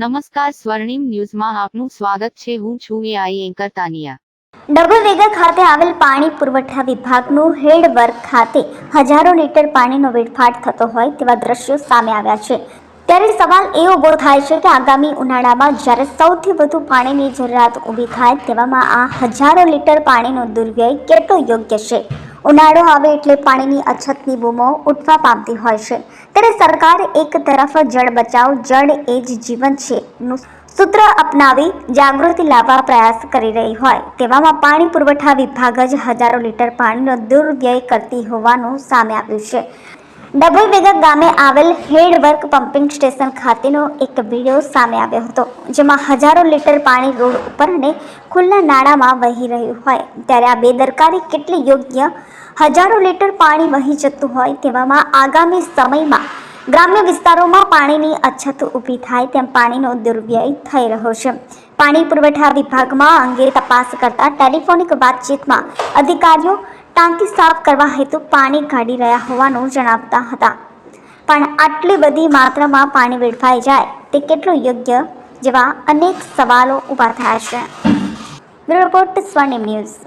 નમસ્કાર સ્વર્ણિમ ન્યૂઝમાં આપનું સ્વાગત છે. હું છું એઆઈ એન્કર તાનિયા ડભોઈ ખાતે આવેલ પાણી પુરવઠા વિભાગનું હેડ વર્ક ખાતે હજારો લીટર પાણીનો વેડફાટ થતો હોય તેવા દ્રશ્યો સામે આવ્યા છે. ત્યારે સવાલ એ ઊભો થાય છે કે આગામી ઉનાળામાં જ્યારે સૌથી વધુ પાણીની જરૂરિયાત ઊભી થાય તેવામાં આ હજારો લીટર પાણીનો દુર્વ્યય કેટલો યોગ્ય છે? ઉનાળો આવે એટલે પાણીની અછતની બૂમો ઉઠવા પામતી હોય છે. ત્યારે સરકાર એક તરફ જળ બચાવ, જળ એ જ જીવન છે સૂત્ર અપનાવી જાગૃતિ લાવવા પ્રયાસ કરી રહી હોય. તેવામાં પાણી પુરવઠા વિભાગ જ હજારો લીટર પાણીનો દુર્વ્યય કરતી હોવાનું સામે આવ્યું છે. ડભોઈ વેગા ગામે આવેલ હેડવર્ક પમ્પિંગ સ્ટેશન ખાતેનો એક વીડિયો સામે આવ્યો હતો, જેમાં હજારો લીટર પાણી રોડ ઉપર અને ખુલ્લા નાળામાં વહી રહ્યું હોય. ત્યારે આ બેદરકારી કેટલી યોગ્ય હજારો લીટર પાણી વહી જતું હોય તેવામાં આગામી સમયમાં ગ્રામ્ય વિસ્તારોમાં પાણીની અછત ઊભી થાય તેમ પાણીનો દુર્વ્યય થઈ રહ્યો છે. પાણી પુરવઠા વિભાગમાં અંગે તપાસ કરતા ટેલિફોનિક વાતચીતમાં અધિકારીઓ ટાંકી સાફ કરવા હેતુ પાણી કાઢી રહ્યા હોવાનું જણાવતા હતા. પણ આટલી બધી માત્રામાં પાણી વેડફાઈ જાય તે કેટલું યોગ્ય? જેવા અનેક સવાલો ઊભા થયા છે. Bureau report, Swarnim news.